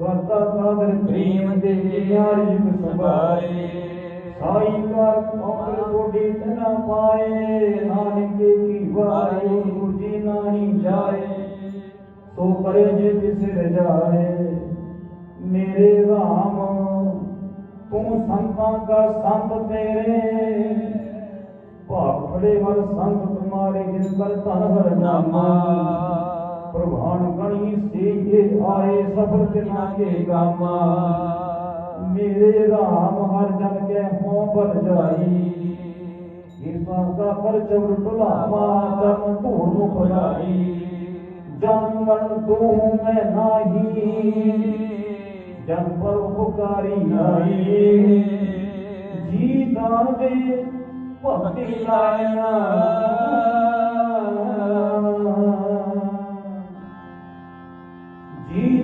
ਕਰਤਾ ਕਾਦਰ ਪ੍ਰੇਮ ਦੇ ਯਾਰੀ ਸਬਾਏ ਸਾਈ ਕਰ ਅੰਮ੍ਰਿਤ ਕੋਡੀ ਤਨਾ ਪਾਏ। ਨਾਨਕ ਕੀ ਵਾਰੀ ਗੁਰਜੀ ਨਾਹੀ ਜਾਏ। ਸੋ ਕਰੇ ਜੇ ਤਿਸ ਰਜਾਏ ਮੇਰੇ ਰਾਮ ਤੂੰ ਸੰਤਾਂ ਦਾ ਸੰਤ ਤੇਰੇ। ਭਾਗ ਫੜੇ ਹਰ ਸੰਤ ਤੁਮਾਰੇ ਜਿਨ ਕਰ ਧਨ ਹਰ ਨਾਮਾ। ਪ੍ਰਭਾਨ ਗਣੀ ਸੀਗੇ ਆਏ ਸਫਲ ਤਿਨਾ ਕੇ ਗਾਮਾ। ਮੇਰੇ ਰਾਮ ਹਰ ਜਨ ਕੇ ਹੋਂ ਬਲ ਜਾਈ ਕਿਰਪਾ ਦਾ ਕਰ ਚਵਰ ਜਨ ਧੂਨੁ ਭਲਾਈ ਜਨ ਮਰਨ ਤੂੰ ਮੈਂ ਨਾਹੀ, ਜਨ ਪਰ ਉਪਕਾਰੀ ਆਈ ਜੀ ਦਾਨ ਦੇ ਭਗਤੀ ਲਾਇਨਾ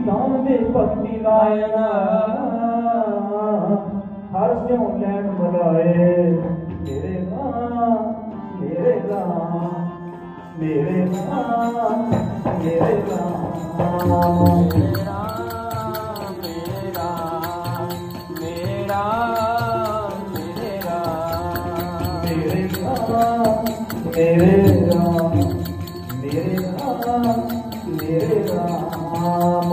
ਜੀ ਦੇ ਭਗਤੀ ਲਾਇਨਾ ਹਰ ਸਿਉ ਲੈਣ ਬੁਲਾਏ ਮੇਰੇ ਨਾਮ ਮੇਰੇ ਨਾਮ ਮੇਰੇ ਨਾਮ ਮੇਰੇ ਨਾਮ ਮੇਰਾ ਮੇਰਾ ਮੇਰਾ ਮੇਰੇ ਰਾਮ ਮੇਰੇ ਰਾਮ ਮੇਰੇ ਰਾਮ Yeah.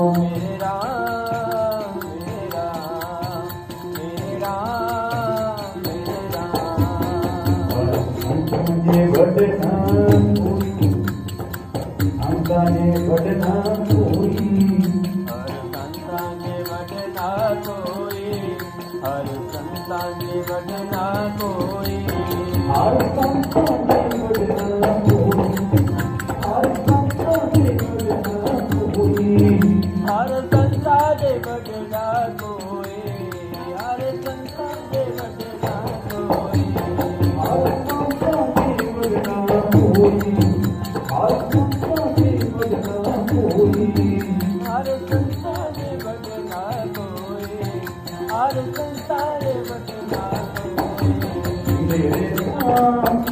ਵੱਡਾ ਕੋਈ ਯਾਰ ਤੰਤਾਂ ਦੇ ਵੱਡਾ ਕੋਈ ਹਰ ਤੰਤਾਂ ਦੇ ਵੱਡਾ ਕੋਈ ਹਰ ਤੰਤਾਂ ਦੇ ਵੱਡਾ ਕੋਈ ਹਰ ਤੰਤਾਂ ਦੇ ਵੱਡਾ ਕੋਈ ਹਰ ਤੰਤਾਂ ਦੇ ਵੱਡਾ ਕੋਈ ਮੇਰੇ ਨਾਮ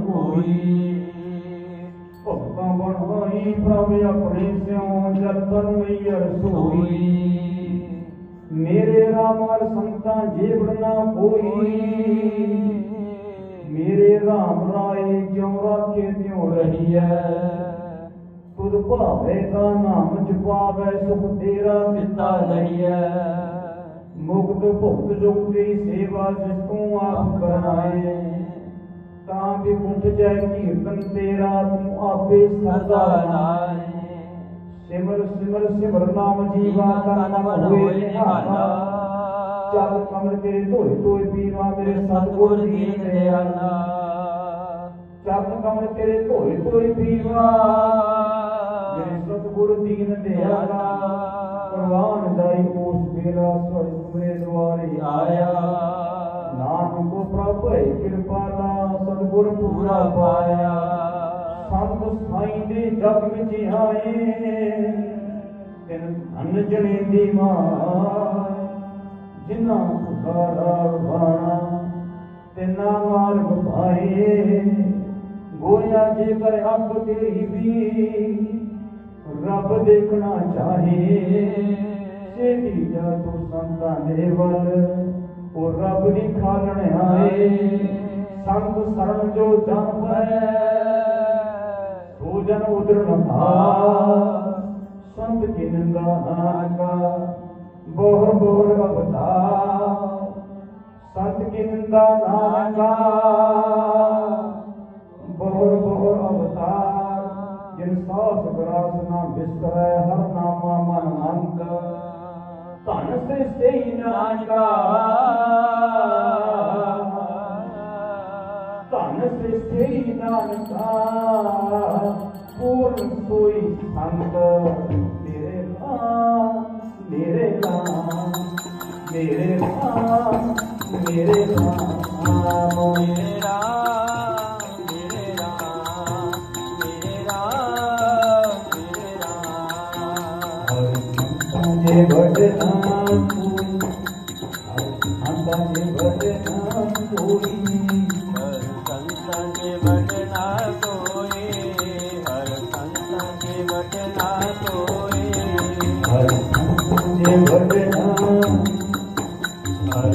ਵਡਨਾ ਕੋਈ ਭਗਤਾਂ ਬਣਾਈ ਪ੍ਰਭ ਆਪਣੇ ਸਿਉ ਜਤਨ ਮਈਰ ਸੋਈ। ਮੇਰੇ ਰਾਮ ਹਰ ਸੰਤਾਂ ਜੇ ਵਡਨਾ ਕੋਈ ਮੇਰੇ ਰਾਮ ਰਾਏ ਜਿਉ ਰਾਖੇ ਤਿਉ ਰਹੀਐ? ਤੁਧ ਭਾਵੇ ਦਾ ਨਾਮ ਜਪਾਵੇ, ਸੁਖ ਤੇਰਾ ਦਿੱਤਾ ਲਈਐ। ਮੁਕਤ ਭੁਗਤ ਜੁਗ ਦੀ ਸੇਵਾ ਜਿਸ ਤੂੰ ਆਪ ਕਰਾਏ। तांबे कुंठ जय कीर्तन तेरा तुम आपे सदा नाए सिमर सिमर सिमर नाम जीवा तन मन होए निहारा चल कमर तेरे धोए धोए पीवा मेरे सतगुर दीन दयाला चरण कमर तेरे धोए धोए पीवा मेरे सतगुर दीन दयाला प्रवान दाई ओस मेरा स्वर्ग मेरे द्वारे आया ਨਾਨਕ ਕੋ ਪ੍ਰਭ ਹੈ ਕਿਰਪਾਲਾ ਸਤਿਗੁਰ ਪੂਰਾ ਪਾਇਆ। ਸੰਤ ਸਾਈਂ ਦੇ ਜਗ ਵਿੱਚ ਆਏ। ਤਿਨ ਧਨ ਜਣੇ ਦੀ ਮਾਂ ਜਿਨ੍ਹਾਂ ਪੁਕਾਰਾ ਬਾਣਾ ਤਿਨਾ ਮਾਰਗ ਪਾਏ। ਗੋਇਆ ਜੇ ਕਰ ਅੱਖ ਤੇਰੀ ਵੀ ਰੱਬ ਦੇਖਣਾ ਚਾਹੇ ਸੇਤੀ ਜਾ ਤੂੰ ਸੰਤਾਂ ਦੇ ਵੱਲ ਉਹ ਰੱਬ ਦੀ ਖਾਲਣ ਆਏ ਸੰਗ ਸਰਣ ਜੋ ਜਪੈ ਸੋ ਜਨ ਉਦਰਨ ਭਾ ਸੰਤ ਕਿਨ ਗਾਨਾਗਾ ਬੋਰ ਬੋਰ ਅਵਤਾ ਸੰਤ ਕਿਨ ਗਾਨਾਗਾ ਬੋਰ ਬੋਰ ਅਵਤਾਰ। ਜਿਨ ਸਾਸ ਗਰਾਸ ਨਾ ਬਿਸਰੈ ਹਰ ਨਾਮਾ ਮਨ ਅੰਤ ਧਨ ਸ੍ਰਿਸ਼ਟੀ ਨਾਨਕਾ ਧਨ ਸ੍ਰਿਸ਼ਟੀ ਨਾਨਕਾ ਪੂਰਨ ਸੋਈ ਸੰਤ ਮੇਰੇ ਨਾਮ ਮੇਰੇ ਨਾਮ ਮੇਰੇ ਨਾਮ ਮੇਰੇ ਨਾਮ ਮੇਰਾ ਮੇਰਾ अंधे बड़ आँखों अंधे बड़ आँखों हर संत के बटना सोए हर संत के बटना सोए हर संत के बटना हर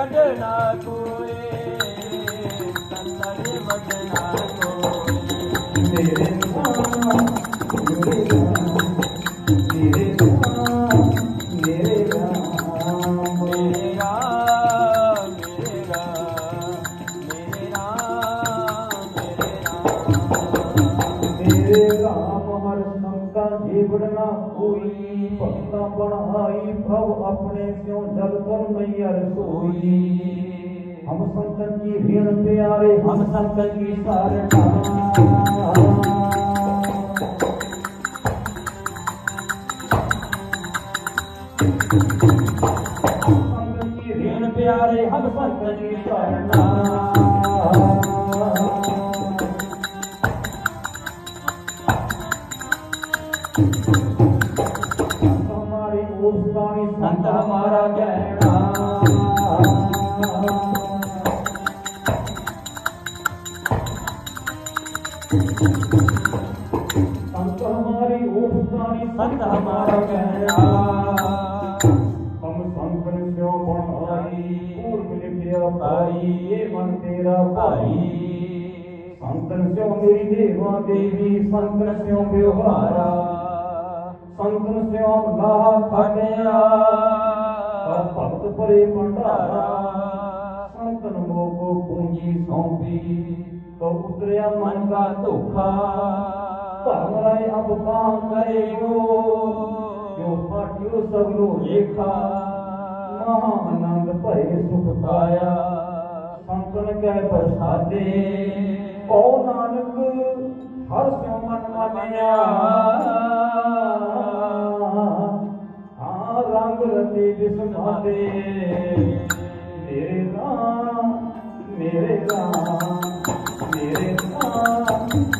Kadena Kuru. प्यारे हम संग संगती वेण प्यारे हम संग ਵੀ ਸੰਤ ਹਮਾਰ ਕਹਿਆ ਹਮ ਸੰਤਨ ਸਿਓ ਬਣਾਈ ਪੂਰਬ ਲਿਖਿਆ ਪਾਈ ਇਹ ਮਨ ਤੇਰਾ ਭਾਈ। ਸੰਤਨ ਸਿਓ ਮੇਰੀ ਦੇਵਾ ਦੇਵੀ ਸੰਤਨ ਸਿਓ ਵਿਵਹਾਰਾ। ਸੰਤਨ ਸਿਓ ਲਾਹ ਫਟਿਆ ਭਗਤ ਪਰੇ ਭੰਡਾਰਾ। ਸੰਤਨ ਮੋਕੋ ਪੂੰਜੀ ਸੌਂਪੀ, ਤੋ ਉਤਰਿਆ ਮਨ ਦਾ ਧੋਖਾ। પરવરાય અપમાન કરેલો જો ફાટ્યો સગનો રેખા મહાનંદ ભરે સુખ પાયા સંતન કે પ્રસાદે ઓ નાનક હર સો મન મન્યા રંગ રતિ વિસમાતે ਮੇਰੇ ਰਾਮ ਮੇਰੇ ਰਾਮ ਮੇਰੇ ਰਾਮ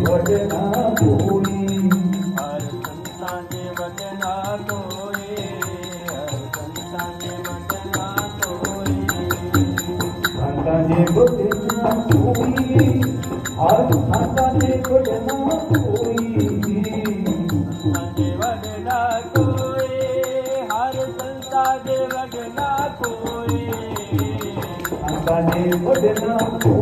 ਸੰਤਾਂ ਜੀ ਵਡਨਾ ਕੋਈ ਹਰ ਸੰਤਾਂ ਜੀ ਵਡਨਾ ਕੋਈ ਸੰਤੇ ਵਡਨਾ ਕੋਈ ਹਰ ਸੰਤਾਂ ਦੇ ਵਡਨਾ ਕੋਈ ਸੰਤਾਂ ਜੀ ਵਡਨਾ ਕੋਈ ਸੰਤਾਂ